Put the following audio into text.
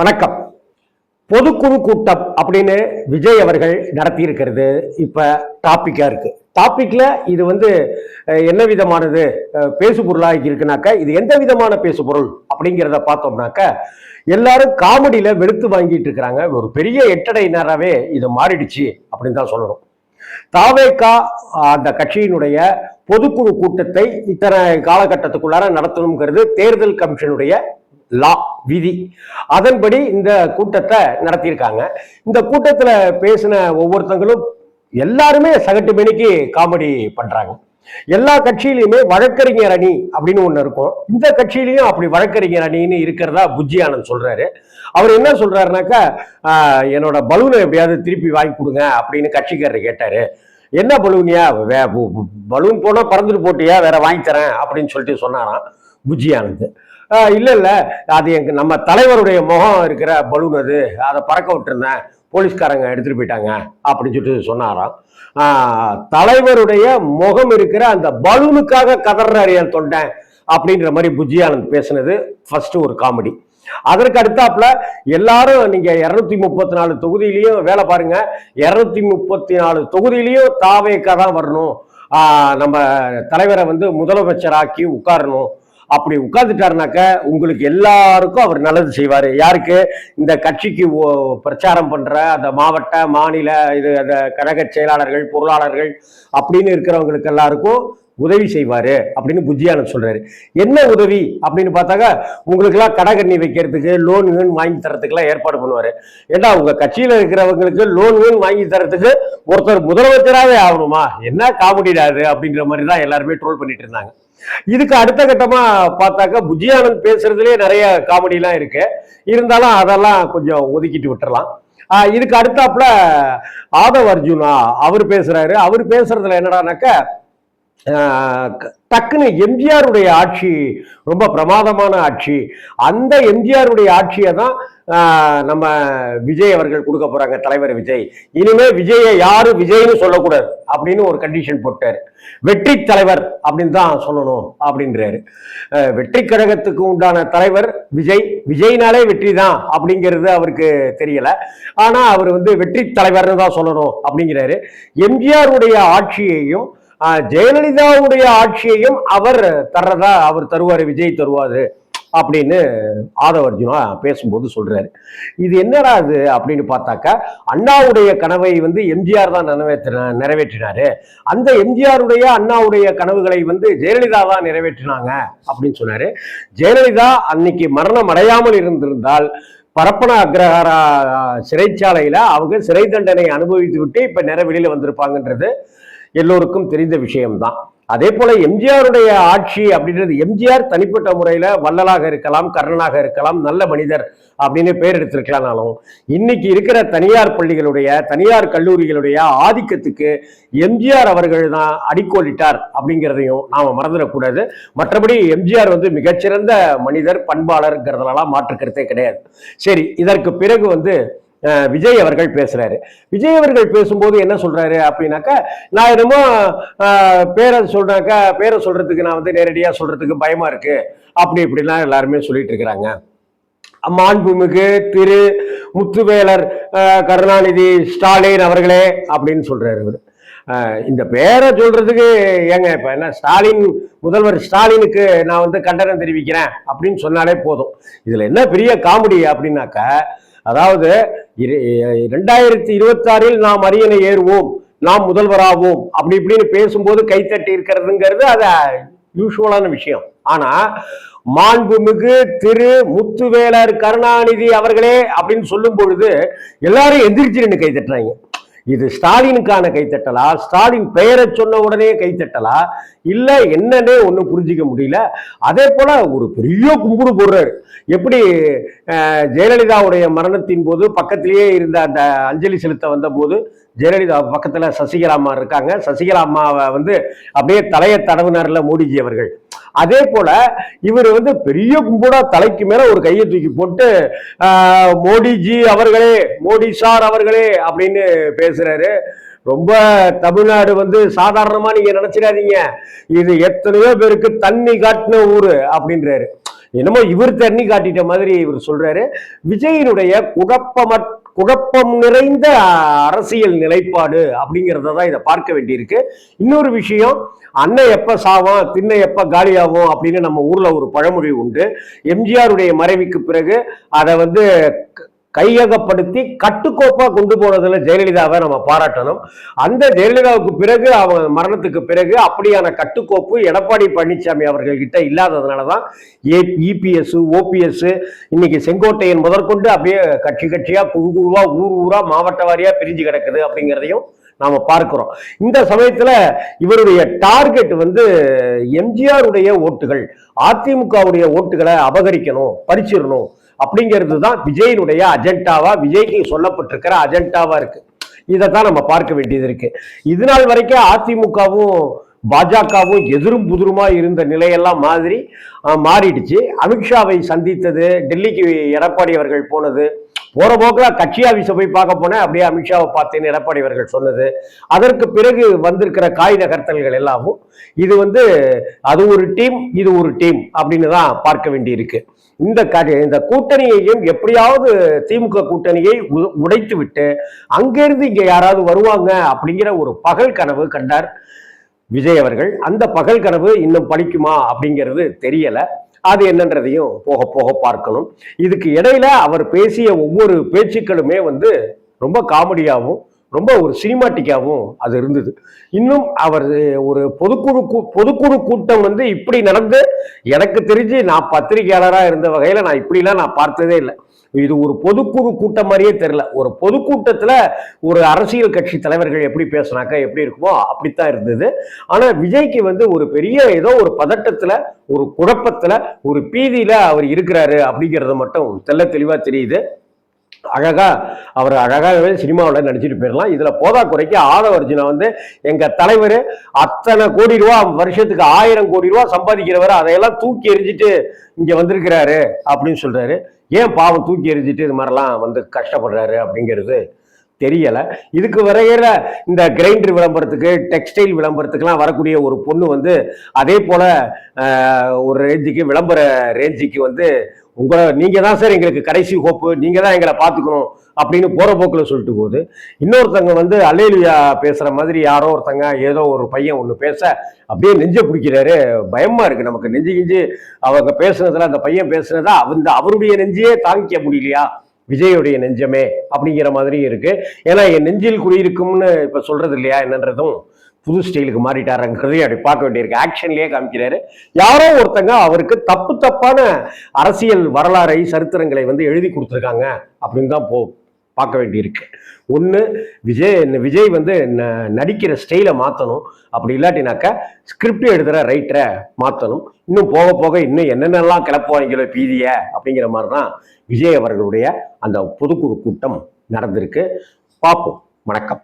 வணக்கம். பொதுக்குழு கூட்டம் அப்படின்னு விஜய் அவர்கள் நடத்தியிருக்கிறது. இப்போ டாப்பிக்காக இருக்குது டாப்பிக்கில் இது வந்து என்ன விதமானது? பேசுபொருளாக பேசு பொருளாக இருக்குனாக்க இது எந்த விதமான பேசு பொருள் அப்படிங்கிறத பார்த்தோம்னாக்க எல்லாரும் காமெடியில் வெளுத்து வாங்கிட்டு இருக்கிறாங்க. ஒரு பெரிய எட்டடையினராகவே இது மாறிடுச்சு அப்படின்னு தான் சொல்லணும். தாவேக்கா அந்த கட்சியினுடைய பொதுக்குழு கூட்டத்தை இத்தனை காலகட்டத்துக்குள்ளார நடத்தணுங்கிறது தேர்தல் கமிஷனுடைய லா விதி. அதன்படி இந்த கூட்டத்தை நடத்தியிருக்காங்க. இந்த கூட்டத்தில் பேசின ஒவ்வொருத்தங்களும் எல்லாருமே சகட்டு மணிக்கு காமெடி பண்றாங்க. எல்லா கட்சியிலையுமே வழக்கறிஞர் அணி அப்படின்னு ஒண்ணு இருக்கும். இந்த கட்சியிலையும் அப்படி வழக்கறிஞர் அணின்னு இருக்கிறதா புஜ்ஜி ஆனந்த் சொல்றாரு. அவர் என்ன சொல்றாருனாக்கா என்னோட பலூனை எப்படியாவது திருப்பி வாங்கி கொடுங்க அப்படின்னு கட்சிக்காரர் கேட்டாரு. என்ன பலூனியா? வே பலூன் போனா பறந்துட்டு போட்டியா? வேற வாங்கி தரேன் அப்படின்னு சொல்லிட்டு சொன்னாராம் புஜ்ஜி ஆனந்த். இல்லை இல்லை. அது எங்க நம்ம தலைவருடைய முகம் இருக்கிற பலூன் அது. அதை பறக்க விட்டுருந்தேன். போலீஸ்காரங்க எடுத்துட்டு போயிட்டாங்க அப்படின்னு சொல்லிட்டு சொன்னாராம். தலைவருடைய முகம் இருக்கிற அந்த பலூனுக்காக கதறாரு என் தொண்டன் அப்படின்ற மாதிரி புஜியானந்த் பேசுனது ஃபர்ஸ்ட் ஒரு காமெடி அதற்கு அடுத்தாப்புல எல்லாரும் நீங்க இருநூத்தி முப்பத்தி நாலு தொகுதியிலையும் வேலை பாருங்க. இருநூத்தி முப்பத்தி நாலு தொகுதியிலையும் தாவேக்கா தான் வரணும். நம்ம தலைவரை வந்து முதலமைச்சராக்கி உட்காரணும். அப்படி உட்கார்ந்துட்டாருனாக்க உங்களுக்கு எல்லாருக்கும் அவர் நல்லது செய்வார். யாருக்கு? இந்த கட்சிக்கு ஓ- பிரச்சாரம் பண்ணுற அந்த மாவட்ட மாநில இது அந்த கழக செயலாளர்கள் பொருளாளர்கள் அப்படின்னு இருக்கிறவங்களுக்கு எல்லாருக்கும் உதவி செய்வாரு அப்படின்னு புஜ்ஜியானந்த் சொல்றாரு. என்ன உதவி அப்படின்னு பார்த்தாக்கா உங்களுக்குலாம் கடகண்ணி வைக்கிறதுக்கு லோன் கீன் வாங்கி தரத்துக்குலாம் ஏற்பாடு பண்ணுவாரு. ஏன்னா உங்க கட்சியில இருக்கிறவங்களுக்கு லோன் கீன் வாங்கி தரத்துக்கு ஒருத்தர் முதலமைச்சராகவே ஆகணுமா? என்ன காமெடிடாது அப்படிங்கிற மாதிரி தான் எல்லாருமே ட்ரோல் பண்ணிட்டு இருந்தாங்க. இதுக்கு அடுத்த கட்டமா பார்த்தாக்கா புஜியானந்த் பேசுறதுலயே நிறைய காமெடி எல்லாம் இருக்கு. இருந்தாலும் அதெல்லாம் கொஞ்சம் ஒதுக்கிட்டு விட்டுறலாம். ஆஹ் இதுக்கு அடுத்தாப்புல ஆதவ் அர்ஜுனா அவர் பேசுறாரு. அவர் பேசுறதுல என்னடானாக்க ஆஹ் டக்குன்னு எம்ஜிஆருடைய ஆட்சி ரொம்ப பிரமாதமான ஆட்சி. அந்த எம்ஜிஆருடைய ஆட்சியை தான் நம்ம விஜய் அவர்கள் கொடுக்க போறாங்க தலைவர் விஜய். இனிமே விஜயை யாரு விஜய்னு சொல்லக்கூடாது அப்படின்னு ஒரு கண்டிஷன் போட்டார். வெற்றி தலைவர் அப்படின்னு தான் சொல்லணும் அப்படின்றாரு. வெற்றி கழகத்துக்கு உண்டான தலைவர் விஜய். விஜய்னாலே வெற்றி தான் அப்படிங்கிறது அவருக்கு தெரியல. ஆனா அவர் வந்து வெற்றி தலைவர்னு தான் சொல்லணும் அப்படிங்கிறாரு. எம்ஜிஆருடைய ஆட்சியையும் ஜெயலலிதாவுடைய ஆட்சியையும் அவர் தர்றதா அவர் தருவார் விஜய் தருவாரு. அப்படின்னு ஆதவ அர்ஜுனா பேசும்போது சொல்றாரு. இது என்னடா அது அப்படின்னு பார்த்தாக்கா அண்ணாவுடைய கனவை வந்து எம்ஜிஆர் தான் நிறைவேற்றின நிறைவேற்றினாரு. அந்த எம்ஜிஆருடைய அண்ணாவுடைய கனவுகளை வந்து ஜெயலலிதா தான் நிறைவேற்றினாங்க அப்படின்னு சொன்னாரு. ஜெயலலிதா அன்னைக்கு மரணம் அடையாமல் இருந்திருந்தால் பரப்பன அக்ரஹாரா சிறைச்சாலையில அவங்க சிறை தண்டனை அனுபவித்து விட்டு இப்ப நேர வெளியில வந்திருப்பாங்கன்றது எல்லோருக்கும் தெரிந்த விஷயம்தான். அதே போல எம்ஜிஆருடைய ஆட்சி அப்படின்றது எம்ஜிஆர் தனிப்பட்ட முறையில வள்ளலாக இருக்கலாம் கர்ணனாக இருக்கலாம் நல்ல மனிதர் அப்படின்னு பேர் எடுத்திருக்கலாம்னாலும் இன்னைக்கு இருக்கிற தனியார் பள்ளிகளுடைய தனியார் கல்லூரிகளுடைய ஆதிக்கத்துக்கு எம்ஜிஆர் அவர்கள் தான் அடிக்கோலிட்டார் அப்படிங்கிறதையும் நாம மறந்துடக்கூடாது. மற்றபடி எம்ஜிஆர் வந்து மிகச்சிறந்த மனிதர் பண்பாளர்ங்கிறதுலாம் மாற்று கருத்தே கிடையாது. சரி இதற்கு பிறகு வந்து விஜய் அவர்கள் பேசுறாரு. விஜய் அவர்கள் பேசும்போது என்ன சொல்றாரு அப்படின்னாக்கா நான் என்னமோ பேரை சொல்றாக்கா பேரை சொல்றதுக்கு நான் வந்து நேரடியாக சொல்றதுக்கு பயமா இருக்கு. அப்படி இப்படிலாம் எல்லாருமே சொல்லிட்டு இருக்கிறாங்க. மாண்புமிகு திரு முத்துவேலர் கருணாநிதி ஸ்டாலின் அவர்களே அப்படின்னு சொல்றாரு இவர். இந்த பேரை சொல்றதுக்கு ஏங்க இப்ப என்ன ஸ்டாலின் முதல்வர் ஸ்டாலினுக்கு நான் வந்து கண்டனம் தெரிவிக்கிறேன் அப்படின்னு சொன்னாலே போதும். இதுல என்ன பெரிய காமெடி அப்படின்னாக்கா அதாவது இரு- ரெண்டாயிரத்தி இருபத்தி ஆறில் நாம் அரியணை ஏறுவோம் நாம் முதல்வராவோம் அப்படி இப்படின்னு பேசும்போது கைத்தட்டி இருக்கிறதுங்கிறது அது யூஸ்வலான விஷயம். ஆனா மாண்புமிகு திரு முத்துவேலர் கருணாநிதி அவர்களே அப்படின்னு சொல்லும் பொழுது எல்லாரும் எந்திரிச்சு நின்று கைத்தட்டுறாங்க இது ஸ்டாலினுக்கான கைத்தட்டலா? ஸ்டாலின் பெயரை சொன்ன உடனே கைத்தட்டலா? இல்ல என்னன்னே ஒன்றும் புரிஞ்சிக்க முடியல. அதே போல ஒரு பெரிய கும்பிடு போடுறாரு. எப்படி ஜெயலலிதாவுடைய மரணத்தின் போது பக்கத்திலேயே இருந்த அந்த அஞ்சலி செலுத்த வந்த போது ஜெயலலிதா பக்கத்துல சசிகலா அம்மா இருக்காங்க. சசிகலா அம்மாவை வந்து அப்படியே தலையை தடவினார்ல மோடிஜி அவர்கள். அதே போல இவர் வந்து பெரிய கும்புடா தலைக்கு மேல ஒரு கையை தூக்கி போட்டு மோடிஜி அவர்களே மோடி சார் அவர்களே அப்படின்னு பேசுறாரு. ரொம்ப தமிழ்நாடு வந்து சாதாரணமா நீங்க நினைச்சிடாதீங்க. இது எத்தனையோ பேருக்கு தண்ணி காட்டின ஊரு அப்படின்றாரு. என்னமோ இவர் தண்ணி காட்டிட்ட மாதிரி இவர் சொல்றாரு. விஜயினுடைய குழப்பமற் குழப்பம் நிறைந்த அரசியல் நிலைப்பாடு அப்படிங்கிறத தான் இதை பார்க்க வேண்டியிருக்கு. இன்னொரு விஷயம் அன்னை எப்ப சாவான் திண்ணை எப்ப காலியாகும் அப்படின்னு நம்ம ஊர்ல ஒரு பழமொழி உண்டு. எம்ஜிஆருடைய மறைவுக்கு பிறகு அதை வந்து கையகப்படுத்தி கட்டுக்கோப்பா கொண்டு போனதுல ஜெயலலிதாவை நம்ம பாராட்டணும். அந்த ஜெயலலிதாவுக்கு பிறகு அவங்க மரணத்துக்கு பிறகு அப்படியான கட்டுக்கோப்பு எடப்பாடி பழனிசாமி அவர்கள்கிட்ட இல்லாததுனால தான் ஏ இபிஎஸ் ஓபிஎஸ் இன்னைக்கு செங்கோட்டையன் முதற்கொண்டு அப்படியே கட்சி கட்சியா குழு குழுவா ஊர் ஊரா மாவட்ட வாரியா பிரிஞ்சு கிடக்குது அப்படிங்கிறதையும் நாம பார்க்கிறோம். இந்த சமயத்துல இவருடைய டார்கெட் வந்து எம்ஜிஆருடைய ஓட்டுகள் அதிமுகவுடைய ஓட்டுகளை அபகரிக்கணும் பறிச்சிடணும். அப்படிங்கிறது தான் விஜயினுடைய அஜெண்டாவா? விஜய்க்கு சொல்லப்பட்டிருக்கிற அஜெண்டாவா இருக்கு. இதை தான் நம்ம பார்க்க வேண்டியது இருக்கு. இது நாள் வரைக்கும் அதிமுகவும் பாஜகவும் எதிரும் புதிருமா இருந்த நிலையெல்லாம் மாதிரி மாறிடுச்சு. அமித்ஷாவை சந்தித்தது டெல்லிக்கு எடப்பாடி அவர்கள் போனது. போற போக்கில் கட்சி ஆஃபீஸை போய் பார்க்க போனேன். அப்படியே அமித்ஷாவை பார்த்தேன்னு எடப்பாடி அவர்கள் சொன்னது. அதற்கு பிறகு வந்திருக்கிற காய் நகர்த்தல்கள் எல்லாமும் இது வந்து அது ஒரு டீம் இது ஒரு டீம் அப்படின்னு தான் பார்க்க வேண்டியிருக்கு. இந்த இந்த கூட்டணியையும் எப்படியாவது திமுக கூட்டணியை உடைத்து விட்டு அங்கிருந்து இங்க யாராவது வருவாங்க அப்படிங்கிற ஒரு பகல் கனவு கண்டார் விஜய் அவர்கள். அந்த பகல் கனவு இன்னும் படிக்குமா அப்படிங்கிறது தெரியல. அது என்னன்றதையும் போக போக பார்க்கணும். இதுக்கு இடையில அவர் பேசிய ஒவ்வொரு பேச்சுக்களுமே வந்து ரொம்ப காமெடியாகவும் ரொம்ப ஒரு சினிமாட்டிக்காகவும் அது இருந்தது. இன்னும் அவர் ஒரு பொதுக்குழு கூ- பொதுக்குழு கூட்டம் வந்து இப்படி நடந்து எனக்கு தெரிஞ்சு நான் பத்திரிகையாளராக இருந்த வகையில் நான் இப்படிலாம் நான் பார்த்ததே இல்லை. இது ஒரு பொதுக்குழு கூட்டம் மாதிரியே தெரில ஒரு பொதுக்கூட்டத்தில் ஒரு அரசியல் கட்சி தலைவர்கள் எப்படி பேசுனாக்கா எப்படி இருக்குமோ அப்படித்தான் இருந்தது. ஆனால் விஜய்க்கு வந்து ஒரு பெரிய ஏதோ ஒரு பதட்டத்தில் ஒரு குழப்பத்தில் ஒரு பீதியில் அவர் இருக்கிறாரு அப்படிங்கிறது மட்டும் தெள்ள தெளிவாக தெரியுது. அழகாக அவர் அழகாகவே சினிமாவில் நடிச்சிட்டு போயிடலாம் இதில் போதா குறைக்கு ஆதவர்ஜினா வந்து எங்கள் தலைவர் அத்தனை கோடி ரூபா வருஷத்துக்கு ஆயிரம் கோடி ரூபா சம்பாதிக்கிறவர் அதையெல்லாம் தூக்கி எரிஞ்சிட்டு இங்கே வந்திருக்கிறாரு அப்படின்னு சொல்கிறாரு ஏன் பாவம் தூக்கி எரிஞ்சிட்டு இது மாதிரிலாம் வந்து கஷ்டப்படுறாரு அப்படிங்கிறது தெரியலை. இதுக்கு வரையிற இந்த கிரைண்டர் விளம்பரத்துக்கு டெக்ஸ்டைல் விளம்பரத்துக்குலாம் வரக்கூடிய ஒரு பொண்ணு வந்து அதே போல் ஒரு ரேஞ்சுக்கு விளம்பர ரேஞ்சுக்கு வந்து உங்களை நீங்கள் தான் சார் எங்களுக்கு கடைசி ஹோப்பு நீங்கள் தான் எங்களை பார்த்துக்கணும் அப்படின்னு போகிற போக்கில் சொல்லிட்டு போகுது. இன்னொருத்தங்க வந்து அலேலியா பேசுகிற மாதிரி யாரோ ஒருத்தங்க ஏதோ ஒரு பையன் ஒன்று பேச அப்படியே நெஞ்ச பிடிக்கிறாரு. பயமாக இருக்குது நமக்கு நெஞ்சு கிஞ்சு அவங்க பேசுனதில் அந்த பையன் பேசுனதா அந்த அவருடைய நெஞ்சையே தாங்கிக்க முடியலையா? விஜயுடைய நெஞ்சமே அப்படிங்கிற மாதிரியும் இருக்குது ஏன்னா என் நெஞ்சில் குடியிருக்கும்னு இப்போ சொல்கிறது இல்லையா என்னன்றதும்? புது ஸ்டைலுக்கு மாறிட்டாருங்கிறதையும் அப்படி பார்க்க வேண்டியிருக்கு. ஆக்ஷன்லயே காமிக்கிறாரு. யாரோ ஒருத்தங்க அவருக்கு தப்பு தப்பான அரசியல் வரலாறை சரித்திரங்களை வந்து எழுதி கொடுத்துருக்காங்க அப்படின்னு தான் போ பார்க்க வேண்டியிருக்கு. ஒன்று விஜய் விஜய் வந்து நடிக்கிற ஸ்டைலை மாற்றணும் அப்படி இல்லாட்டினாக்கா ஸ்கிரிப்ட் எழுதுகிற ரைட்டரை மாற்றணும் இன்னும் போக போக இன்னும் என்னென்னலாம் கிளப்புவாங்களோ பீதிய அப்படிங்கிற மாதிரி தான் விஜய் அவர்களுடைய அந்த பொதுக்குழு கூட்டம் நடந்திருக்கு. பார்ப்போம். வணக்கம்.